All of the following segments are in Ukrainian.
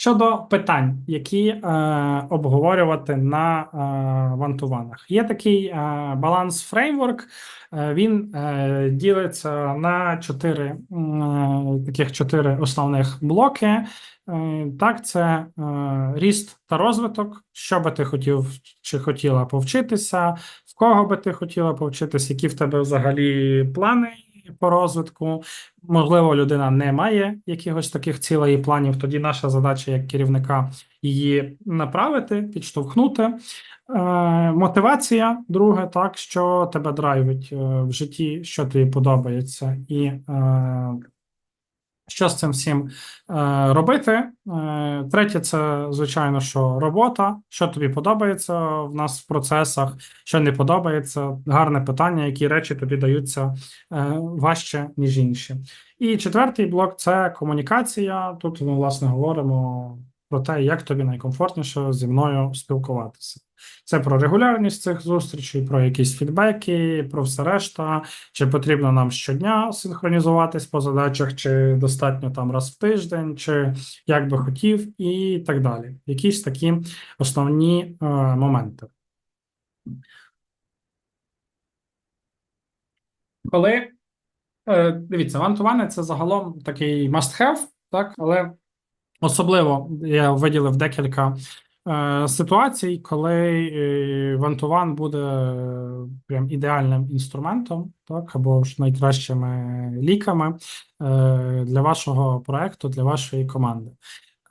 щодо питань, які е, обговорювати на е, вантуванах, є такий е, баланс фреймворк. Е, він е, ділиться на чотири е, таких чотири основних блоки. Е, так, це е, ріст та розвиток. Що би ти хотів чи хотіла повчитися, в кого би ти хотіла повчитися, які в тебе взагалі плани по розвитку. Можливо, людина не має якихось таких цілей і планів. Тоді наша задача як керівника її направити, підштовхнути. Е, мотивація, друге, так, що тебе драйвить е, в житті, що тобі подобається, і е, що з цим всім е, робити. Е, третє, це звичайно, що робота, що тобі подобається в нас в процесах, що не подобається. Гарне питання, які речі тобі даються е, важче, ніж інші. І четвертий блок це комунікація. Тут ми власне говоримо про те, як тобі найкомфортніше зі мною спілкуватися. Це про регулярність цих зустрічей, про якісь фідбеки, про все решта. Чи потрібно нам щодня синхронізуватись по задачах, чи достатньо там раз в тиждень, чи як би хотів, і так далі. Якісь такі основні е, моменти. Коли е, дивіться, вантуване це загалом такий must-have, так, але особливо я виділив декілька е, ситуацій, коли е, вантуван буде е, прям ідеальним інструментом, так, або ж найкращими ліками е, для вашого проекту, для вашої команди.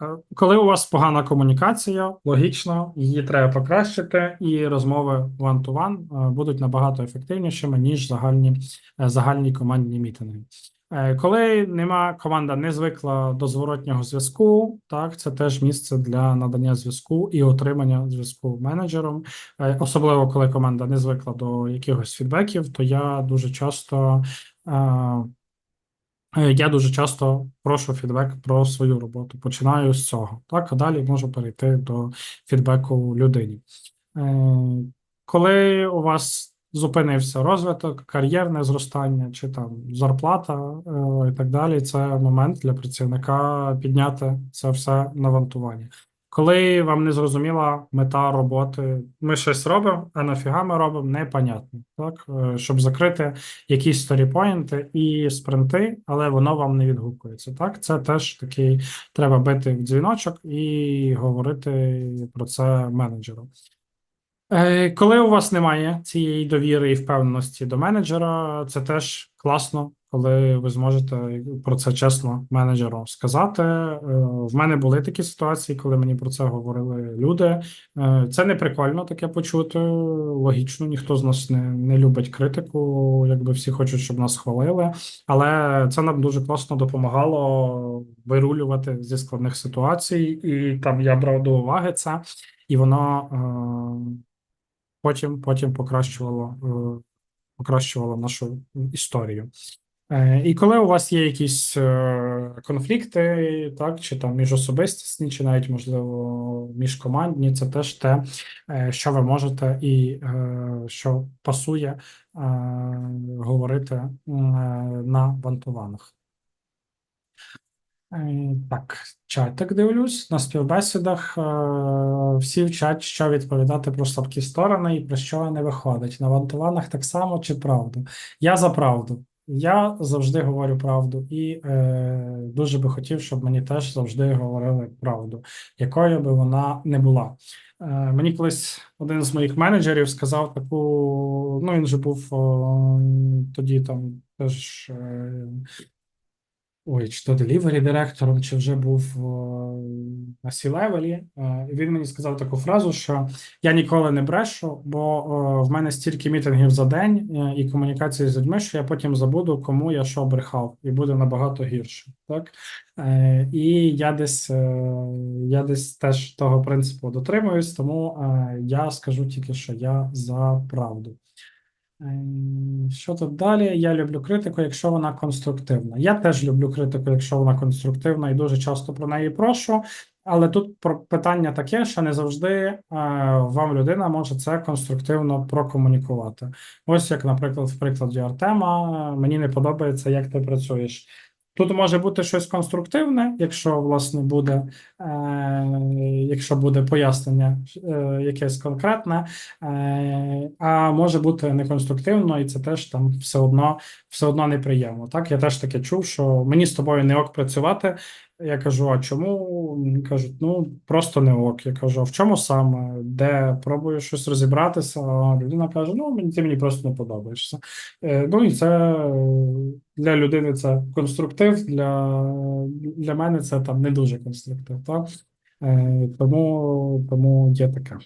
Е, Коли у вас погана комунікація, логічно, її треба покращити, і розмови one-to-one е, будуть набагато ефективнішими, ніж загальні, е, загальні командні мітинги. Е, Коли нема команда не звикла до зворотнього зв'язку, так це теж місце для надання зв'язку і отримання зв'язку менеджером. Е, Особливо коли команда не звикла до якихось фідбеків, то я дуже часто. е, Я дуже часто прошу фідбек про свою роботу. Починаю з цього. Так, а далі можу перейти до фідбеку людині. Коли у вас зупинився розвиток, кар'єрне зростання чи там зарплата е, і так далі, це момент для працівника підняти це все на вантуванні. Коли вам не зрозуміла мета роботи, ми щось робимо, а нафіга ми робимо, непонятно. Так, Е, щоб закрити якісь сторіпоінти і спринти, але воно вам не відгукується. Так, це теж такий треба бити в дзвіночок і говорити про це менеджеру. Е, Коли у вас немає цієї довіри і впевненості до менеджера, це теж класно, коли ви зможете про це чесно менеджеру сказати. Е, В мене були такі ситуації, коли мені про це говорили люди. Е, Це не прикольно таке почути. Логічно, ніхто з нас не, не любить критику, якби всі хочуть, щоб нас хвалили. Але це нам дуже класно допомагало вирулювати зі складних ситуацій, і там я брав до уваги це, і воно потім, потім покращувало, е, покращувало нашу історію. Е, І коли у вас є якісь е, конфлікти, так, чи там міжособистісні, чи навіть, можливо, міжкомандні, це теж те, що ви можете і що пасує говорити на вантуванах. Так, чатик дивлюсь на співбесідах. е, Всі вчать, що відповідати про слабкі сторони і про що не виходить. На вантуванах так само чи правду? Я за правду. Я завжди говорю правду, і е, дуже би хотів, щоб мені теж завжди говорили правду, якою би вона не була. Е, мені колись один з моїх менеджерів сказав таку: ну він же був о, тоді там теж. Е, Ой, чи то делівері директором, чи вже був о, на сі-левелі. Е, Він мені сказав таку фразу, що я ніколи не брешу, бо о, в мене стільки мітингів за день е, і комунікації з людьми, що я потім забуду, кому я що брехав, і буде набагато гірше. Так? Е, І я десь, е, я десь теж того принципу дотримуюсь, тому е, я скажу тільки, що я за правду. Ем, Що тут далі? Я люблю критику, якщо вона конструктивна. Я теж люблю критику, якщо вона конструктивна, і дуже часто про неї прошу. Але тут питання таке, що не завжди е, вам людина може це конструктивно прокомунікувати. Ось як, наприклад, в прикладі Артема, мені не подобається, як ти працюєш. Тут може бути щось конструктивне, якщо власне буде, е, якщо буде пояснення е, якесь конкретне, е, а може бути неконструктивно, і це теж там все одно, все одно неприємно. Так, я теж таке чув, що мені з тобою не ок працювати. Я кажу, а чому? Мені Кажуть, ну просто не ок. Я кажу, а в чому саме? Де пробую щось розібратися? А людина каже: Ну, мені ти мені просто не подобаєшся. Е, Ну і це е, для людини це конструктив, для, для мене це там не дуже конструктив. Так? Е, Тому, тому є таке.